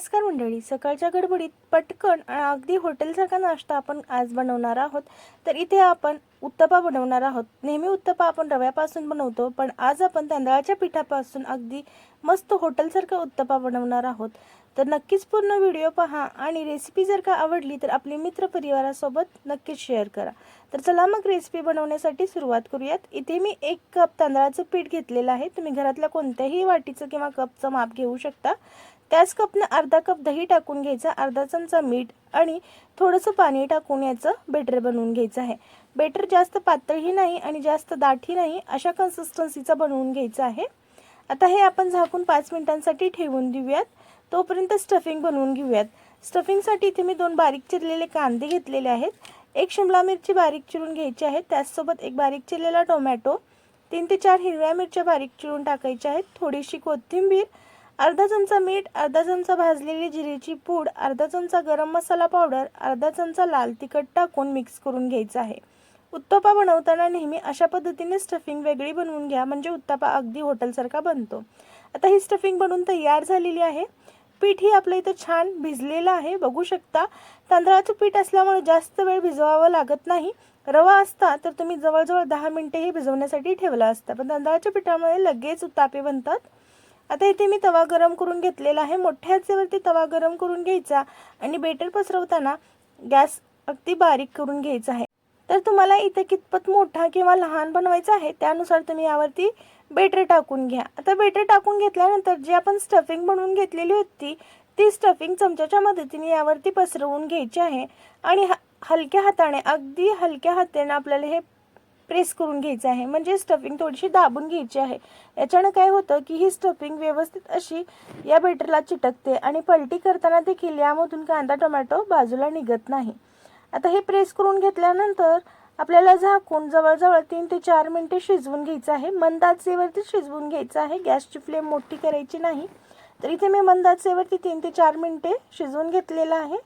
नमस्कार मंडळी. सकाळच्या गडबडीत पटकन आणि अगदी हॉटेलसारखा नाश्ता आपण आज बनवणार आहोत. तर इथे आपण उत्तपा बनवणार आहोत. नेहमी उत्तपा आपण रव्यापासून बनवतो पण आज आपण तांदळाच्या पिठापासून अगदी मस्त हॉटेलसारखा उत्तपा बनवणार आहोत. तर नक्कीच पूर्ण व्हिडिओ पहा आणि रेसिपी जर का आवडली तर आपली मित्रपरिवारासोबत नक्कीच शेअर करा. तर चला मग रेसिपी बनवण्यासाठी सुरुवात करूयात. इथे मी एक कप तांदळाचं पीठ घेतलेलं आहे. तुम्ही घरातल्या कोणत्याही वाटीचं किंवा कपचं माप घेऊ शकता. त्याच कपनं अर्धा कप दही टाकून घ्यायचा अर्धा चमचा मीठ आणि थोडंसं पाणी टाकून याचं बेटर बनवून घ्यायचं आहे. बेटर जास्त पातळही नाही आणि जास्त दाटही नाही अशा कन्सिस्टन्सीचा बनवून घ्यायचं आहे. आता हे आपण झाकून पाच मिनिटांसाठी ठेवून देऊयात. तोपर्यंत स्टफिंग बनवून घेऊयात. स्टफिंगसाठी इथे मी दोन बारीक चिरलेले कांदे घेतलेले आहेत. एक शिमला मिरची बारीक चिरून घ्यायची आहे. त्याचसोबत एक बारीक चिरलेला टोमॅटो तीन ते चार हिरव्या मिरच्या बारीक चिरून टाकायच्या आहेत. थोडीशी कोथिंबीर अर्धा चमचा मीठ अर्धा चमचा भाजलेली जिरेची पूड अर्धा चमचा गरम मसाला पावडर अर्धा चमचा लाल तिखट टाकून मिक्स करून घ्यायचा आहे. उत्तपा बनवताना नेहमी अशा पद्धतीने स्टफिंग वेगळी बनवून घ्या म्हणजे उत्तपा अगदी हॉटेलसारखा बनतो. आता ही स्टफिंग बनवून तयार झालेली आहे. पीठ ही आपलं इथं छान भिजलेलं आहे. बघू शकता तांदळाचं पीठ असल्यामुळे जास्त वेळ भिजवावं लागत नाही. रवा असता तर तुम्ही जवळजवळ दहा मिनटेही भिजवण्यासाठी ठेवला असता. पण तांदळाच्या पिठामुळे लगेच तापे बनतात. आता इथे मी तवा गरम करून घेतलेला आहे. मोठ्या आचेवरती तवा गरम करून घ्यायचा आणि बेटर पसरवताना गॅस अगदी बारीक करून घ्यायचा आहे. तर तुम्हाला इथे कितपत मोठा किंवा लहान बनवायचा आहे त्यानुसार तुम्ही यावरती बेटर टाकून घ्या. आता बेटर टाकून घेतल्यानंतर जी आपण स्टफिंग बनवून घेतलेली होती ती स्टफिंग चमच्याच्या मदतीने यावरती पसरवून घ्यायची आहे आणि ह हलक्या हाताने अगदी हलक्या हाताने आपल्याला हे प्रेस करून घ्यायचं आहे. म्हणजे स्टफिंग थोडीशी दाबून घ्यायची आहे. याच्यानं काय होतं की ही स्टफिंग व्यवस्थित अशी या बेटरला चिटकते आणि पलटी करताना देखील यामधून कांदा टोमॅटो बाजूला निघत नाही. आता हे प्रेस करून घेतल्यानंतर आपल्याला झाकून जवळजवळ तीन ते चार मिनटे शिजवून घ्यायचं आहे. मंदाचेवरती शिजवून घ्यायचं आहे. गॅसची फ्लेम मोठी करायची नाही. तर इथे मी मंदाचेवरती तीन ते चार मिनटे शिजवून घेतलेलं आहे.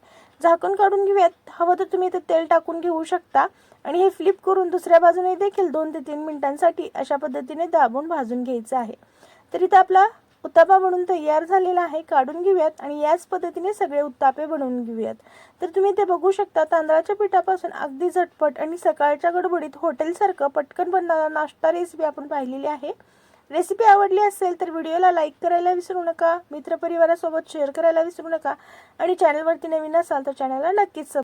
झाकून काढून घेऊयात. हवं तर तुम्ही इथे तेल टाकून घेऊ शकता. आणि हे फ्लिप करून दुसऱ्या बाजूने देखील दोन ते तीन मिनिटांसाठी अशा पद्धतीने दाबून भाजून घ्यायचं आहे. तर इथं आपला उत्तापा बनून तयार झालेला आहे काढून घेऊयात आणि याच पद्धतीने सगळे उत्तापे बनवून घेऊयात. तर तुम्ही ते बघू शकता तांदळाच्या पिठापासून अगदी झटपट आणि सकाळच्या गडबडीत हॉटेलसारखं पटकन बनणारा नाश्ता रेसिपी आपण पाहिलेली आहे. रेसिपी आवडली असेल तर व्हिडिओला लाईक करायला विसरू नका मित्रपरिवारासोबत शेअर करायला विसरू नका आणि चॅनलवरती नवीन असाल तर चॅनलला नक्कीच